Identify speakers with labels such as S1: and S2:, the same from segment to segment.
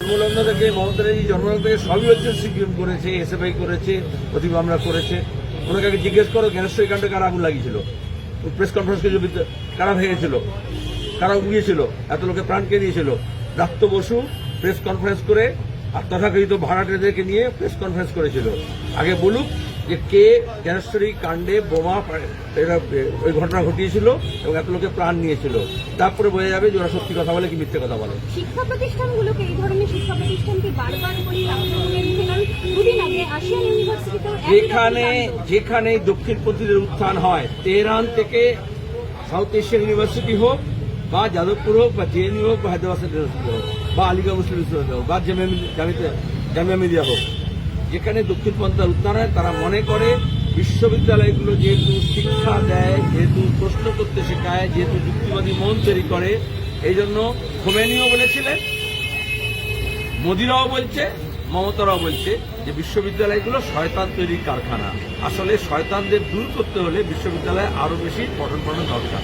S1: জন্মলগ্ন থেকে মমতা ব্যানার্জি জন্মলগ্ন থেকে সবই হচ্ছে সিকিউর করেছে, এসএফআই করেছে প্রতি মামলা করেছে। ওনাকে জিজ্ঞেস করো জ্ঞানেশ্বরী কাণ্ডে কারা আগুন লাগিয়েছিল? প্রেস কনফারেন্স যে- কারা ভেঙেছিল? কারা উড়িয়েছিল? এত লোকে প্রাণ কে নিয়েছিল রাত্র বসু প্রেস কনফারেন্স করে আর তথাকথিত ভাড়াটেদেরকে নিয়ে প্রেস কনফারেন্স করেছিল। আগে বলুক যে কে জ্ঞানেশ্বরী কাণ্ডে বোমা ওই ঘটনা ঘটিয়েছিল এবং এত লোকে প্রাণ নিয়েছিল। তারপরে বোঝা যাবে যে ওরা সত্যি কথা বলে কি মিথ্যে কথা বলে।
S2: শিক্ষা প্রতিষ্ঠানগুলোকে এই ধরনের শিক্ষা প্রতিষ্ঠানকে বারবার দুদিন আগে ইউনিভার্সিটিতেও
S1: যেখানে। যেখানে দক্ষিণপন্থীদের উত্থান হয় তেহরান থেকে সাউথ এশিয়ান ইউনিভার্সিটি হোক বা যাদবপুর হোক বা জেএনইউ হোক বা হায়দ্রাবাদ ইউনিভার্সিটি হোক বা আলিগড় মুসলিম ইউনিভার্সিটি হোক বা জামিয়া মিলি- জামিয়া- জামিয়া মিলিয়া হোক। যেখানে দক্ষিণপন্থার উত্থান হয় তারা মনে করে বিশ্ববিদ্যালয়গুলো যেহেতু শিক্ষা দেয়, যেহেতু প্রশ্ন করতে শেখায়, যেহেতু যুক্তিবাদী মন তৈরি করে, এই জন্য খোমেনিও বলেছিলেন, মোদিরাও বলছে, মমতারাও বলছে যে বিশ্ববিদ্যালয়গুলো শয়তান তৈরির কারখানা। আসলে শয়তানদের দূর করতে হলে বিশ্ববিদ্যালয়ে আরও বেশি পঠন পড়ানো দরকার।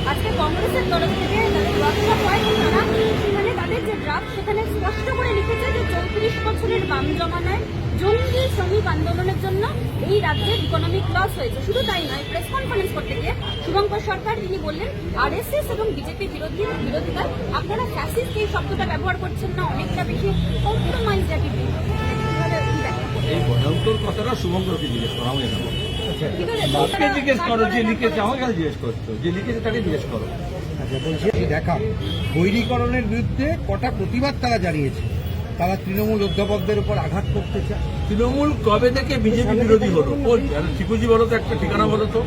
S2: বছরের বাম জমানায় জঙ্গি শ্রমিক আন্দোলনের জন্য এই রাজ্যের ইকোনমিক লস হয়েছে। শুধু তাই নয় প্রেস কনফারেন্স করতে গিয়ে শুভঙ্কর সরকার তিনি বললেন আরএসএস এবং বিজেপি বিরোধী বিরোধিতায় আপনারা ফ্যাসিস্ট এই শব্দটা ব্যবহার করছেন না অনেকটা বেশি কম্প্রোমাইজ অ্যাটিটিউড?
S1: এই ভয়ঙ্কর কথাটা শুভঙ্করকে জিজ্ঞেস করা
S2: কীভাবে
S1: জিজ্ঞেস করো যে লিখেছে আমাকে কেন জিজ্ঞেস করছ যে লিখেছে তাকে জিজ্ঞেস করো।
S3: আচ্ছা বলছি দেখা বৈরীকরণের বিরুদ্ধে কটা প্রতিবাদ তারা জানিয়েছে। তারা তৃণমূল অধ্যাপকদের উপর আঘাত করতে চায়।
S1: তৃণমূল কবে থেকে বিজেপি বিরোধী হলো? ঠিকুজি বলো তো একটা ঠিকানা বলো তো।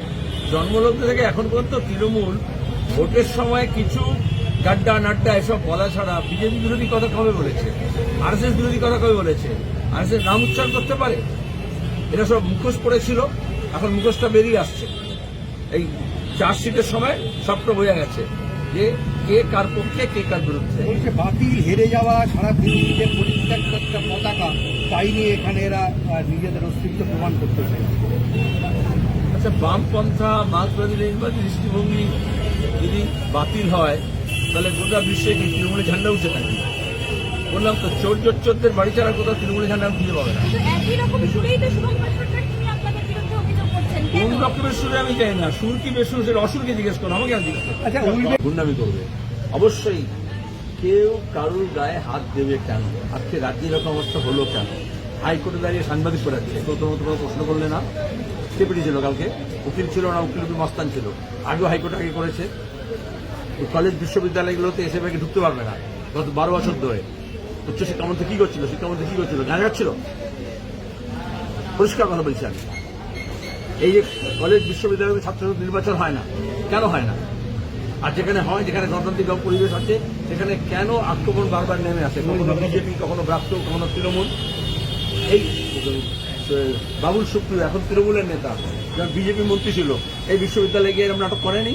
S1: জন্মলগ্ন থেকে এখন পর্যন্ত তৃণমূল ভোটের সময় কিছু গাড্ডা নাড্ডা এসব বলা ছাড়া বিজেপি বিরোধী কথা কবে বলেছে? আরএসএস বিরোধী কথা কবে বলেছে? আর আরএসএস নাম উচ্চারণ করতে পারে? এটা সব মুখোশ পড়েছিল এখন মুখোশটা বেরিয়ে আসছে। এই চার্জশিটের সময় সবটা বোঝা গেছে। যে কে কার পক্ষে কে কার বিরুদ্ধে।
S3: বলছে বাতিল হেরে যাওয়া সারা পৃথিবীতে পরিত্যক্ত একটা পতাকা তাই নিয়ে এখানে এরা নিজেদের অস্তিত্ব প্রমাণ করতে চায়
S1: আচ্ছা বামপন্থা মার্ক্সবাদী লেনিনবাদী দৃষ্টিভঙ্গি যদি বাতিল হয় তাহলে গোটা বিশ্বে কি তৃণমূলের ঝান্ডা উঠছে নাকি? বললাম তো চোর চোরদের বাড়ি ছাড়া কোথাও তৃণমূলের ঝান্ডা খুঁজে পাবে না
S2: কিন্তু একই রকম সুরেই তো শুভঙ্কর সরকার তিনি আপনাদের বিরুদ্ধে অভিযোগ করছেন
S1: কোন? রকমের সুরে আমি চাই না। সুর কি বেসুর সেটা অসুরকে জিজ্ঞেস করো আমাকে আমি জিজ্ঞেস করো।
S3: আচ্ছা,
S1: গুন্ডামি করবে। অবশ্যই কেউ কারুর গায়ে হাত দেবে কেন? আজকে রাজ্যে এরকম অবস্থা হলো কেন? হাইকোর্টে দাঁড়িয়ে সাংবাদিক করাচ্ছে তো তোমার তোমার প্রশ্ন করলে না? সেপিটি ছিল কালকে? উকিল ছিল না উকিল মস্তান ছিল। আগেও হাইকোর্ট আগে করেছে। কলেজ বিশ্ববিদ্যালয়গুলোতে এসে ব্যাগে ঢুকতে পারবে না। গত বারো বছর ধরে। উচ্চ শিক্ষামন্ত্রী কি করছিল? শিক্ষামন্ত্রী কি করছিল? গান গাচ্ছিল পরিষ্কার কথা বলছি আমি। এই যে কলেজ বিশ্ববিদ্যালয়ের ছাত্র নির্বাচন হয় না। কেন হয় না? আর যেখানে হয় যেখানে গণতান্ত্রিক পরিবেশ আছে সেখানে কেন আক্রমণ বারবার নেমে আসে? কখনো বিজেপি কখনো ব্রাত্য কখনো তৃণমূল। এই বাবুল সুপ্রিয় এখন তৃণমূলের নেতা যখন বিজেপি মন্ত্রী ছিল এই বিশ্ববিদ্যালয়ে গিয়ে এরকম নাটক করেনি?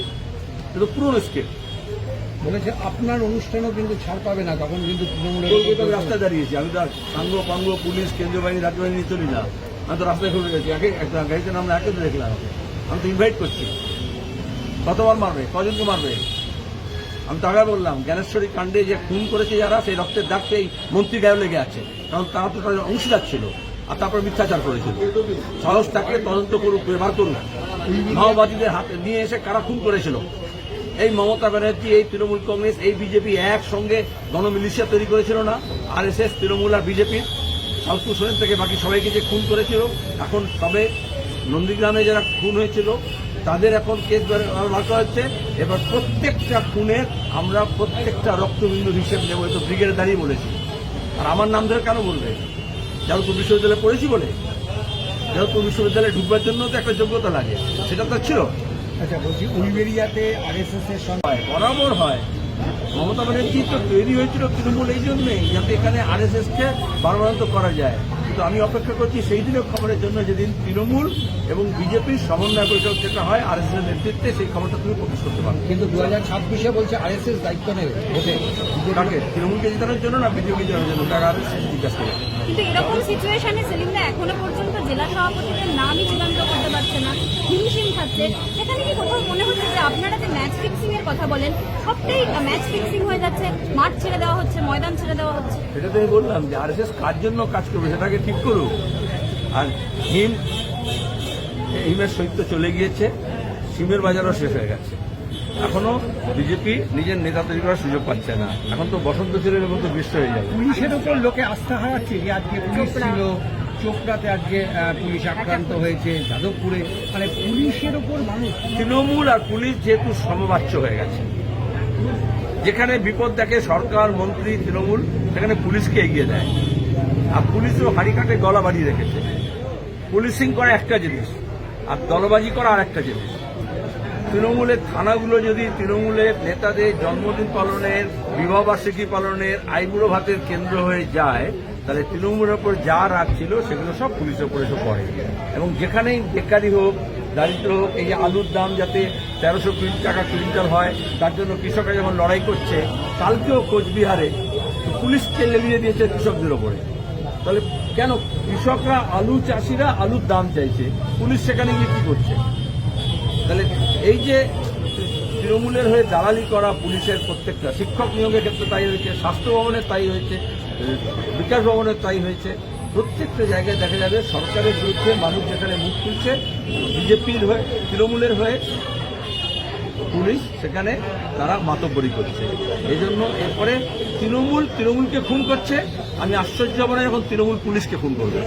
S1: এটা পুরনো স্কেপ
S3: বলেছে আপনার অনুষ্ঠানও কিন্তু ছাড় পাবে না তখন কিন্তু তৃণমূলের
S1: রাস্তায় দাঁড়িয়েছি। আমি তো সাঙ্গ পাঙ্গ পুলিশ কেন্দ্রীয় বাহিনী রাজ্য বাহিনী চলি না। আমি তো রাস্তায় ঘুরে গেছি। আগে একটা গাড়িতে নামলে একে তো দেখলাম আমি। তো ইনভাইট করছি। কতবার মারবে? কজনকে মারবে? আমি তো আগে বললাম, জ্ঞানেশ্বরী কাণ্ডে যে খুন করেছে যারা, সেই রক্তের দাগ এই মন্ত্রী গায়ে লেগে আছে। কারণ তারা তো তাদের অংশীদার ছিল আর তারপর মিথ্যাচার করেছিল। সাহস থাকলে তদন্ত করুক, ব্যবহার করুক। মাওবাদীদের হাতে নিয়ে এসে কারা খুন করেছিল? এই মমতা ব্যানার্জি, এই তৃণমূল কংগ্রেস, এই বিজেপি একসঙ্গে গণমিলিশিয়া তৈরি করেছিল না? আর এস এস, তৃণমূল আর বিজেপির সাউথ সোরেন থেকে বাকি সবাইকে যে খুন করেছিল এখন তবে নন্দীগ্রামে যারা খুন হয়েছিল তাদের এখন কেস বার করা হচ্ছে। এবার প্রত্যেকটা খুনের আমরা প্রত্যেকটা রক্তবিন্দু হিসেব নেব তো ব্রিগেডে দাঁড়িয়ে বলেছি। আর আমার নাম ধরে কেন বলবে? যাদবপুর বিশ্ববিদ্যালয়ে পড়েছি বলে? যাদবপুর বিশ্ববিদ্যালয়ে ঢুকবার জন্য তো একটা যোগ্যতা লাগে। সেটা তো ছিল।
S3: আচ্ছা বলছি উইবেরিয়াতে আরএসএস এর সঙ্গে
S1: হয় বরাবর হয়। মমতা ব্যানার্জি তো তৈরি হয়েছিল তৃণমূল এই জন্যই যাতে এখানে আরএসএসকে বারবারান্ত করা যায়। কিন্তু আমি অপেক্ষা করছি সেই দিনের খবরের জন্য যেদিন তৃণমূল এবং বিজেপির সমন্বয় বৈঠক যেটা হয় আর এস এর নেতৃত্বে সেই খবরটা তুমি প্রকাশ করতে পারবে
S3: কিন্তু দু হাজার ছাব্বিশে বলছে আরএসএস দায়িত্ব নেবে
S1: কাকে? তৃণমূলকে জেতানোর জন্য না বিজেপি জেতানোর জন্য? ওটা আর জিজ্ঞাসা করে
S2: কিন্তু এরকম সিচুয়েশনে সেলিমদা এখনও পর্যন্ত জেলা সভাপতিদের নামই চূড়ান্ত করতে পারছে না হিমশিম খাচ্ছে। সেখানে কি কোথাও মনে হচ্ছে যে আপনারা যে ম্যাচ ফিক্সিং এর কথা বলেন সবটাই ম্যাচ ফিক্সিং হয়ে যাচ্ছে মাঠ ছেড়ে দেওয়া হচ্ছে ময়দান ছেড়ে দেওয়া হচ্ছে?
S1: সেটা তো আমি বললাম যে আর এস এস কার জন্য কাজ করবে সেটাকে ঠিক করুক। আর হিম হিমের সৈত্য চলে গিয়েছে সিমের বাজারও শেষ হয়ে গেছে। এখনও বিজেপি নিজের নেতা তৈরি করার সুযোগ পাচ্ছে না। এখন তো বসন্ত ছেলের মতো বিশ্ব হয়ে যাবে।
S3: পুলিশের উপর লোকে আস্থা হারাচ্ছে। যে আজকে পুলিশ ছিল চোপড়াতে আজকে আহ, পুলিশ আক্রান্ত হয়েছে যাদবপুরে। মানে পুলিশের উপর মানুষ
S1: তৃণমূল আর পুলিশ যেহেতু সমবাচ্য হয়ে গেছে যেখানে বিপদ দেখে সরকার মন্ত্রী তৃণমূল সেখানে পুলিশকে এগিয়ে দেয়। আর পুলিশও হাড়ি কাটে গলা বাড়িয়ে রেখেছে। পুলিশিং করা একটা জিনিস, আর দলবাজি করা আর একটা জিনিস। তৃণমূলের থানাগুলো যদি তৃণমূলের নেতাদের জন্মদিন পালনের, বিবাহবার্ষিকী পালনের আইবুড়ো ভাতের কেন্দ্র হয়ে যায়, তাহলে তৃণমূলের ওপর যা রাগ ছিল সেগুলো সব পুলিশের উপর এসে পড়ে। এবং যেখানেই বেকারি হোক, দারিদ্র হোক, এই যে আলুর দাম যাতে তেরোশো কুড়ি টাকা কুইন্টাল হয়, তার জন্য কৃষকরা যখন লড়াই করছে, কালকেও কোচবিহারে পুলিশকে লেলিয়ে দিয়েছে কৃষকদের ওপরে। তাহলে কেন কৃষকরা আলু চাষিরা আলুর দাম চাইছে? পুলিশ সেখানে গিয়ে কি করছে? তাহলে এই যে তৃণমূলের হয়ে দালালি করা পুলিশের প্রত্যেকটা, শিক্ষক নিয়োগের ক্ষেত্রে তাই হয়েছে, স্বাস্থ্য ভবনের তাই হয়েছে বিকাশ ভবনের তাই হয়েছে, প্রত্যেকটা জায়গায় দেখা যাবে সরকারের বিরুদ্ধে মানুষ যেখানে মুখ খুলছে, বিজেপির হয়ে, তৃণমূলের হয়ে, পুলিশ সেখানে তারা মাতব্বরি করছে। এই জন্য এরপরে তৃণমূল, তৃণমূলকে খুন করছে আমি আশ্চর্য হব না যখন তৃণমূল পুলিশকে ফোন করবে।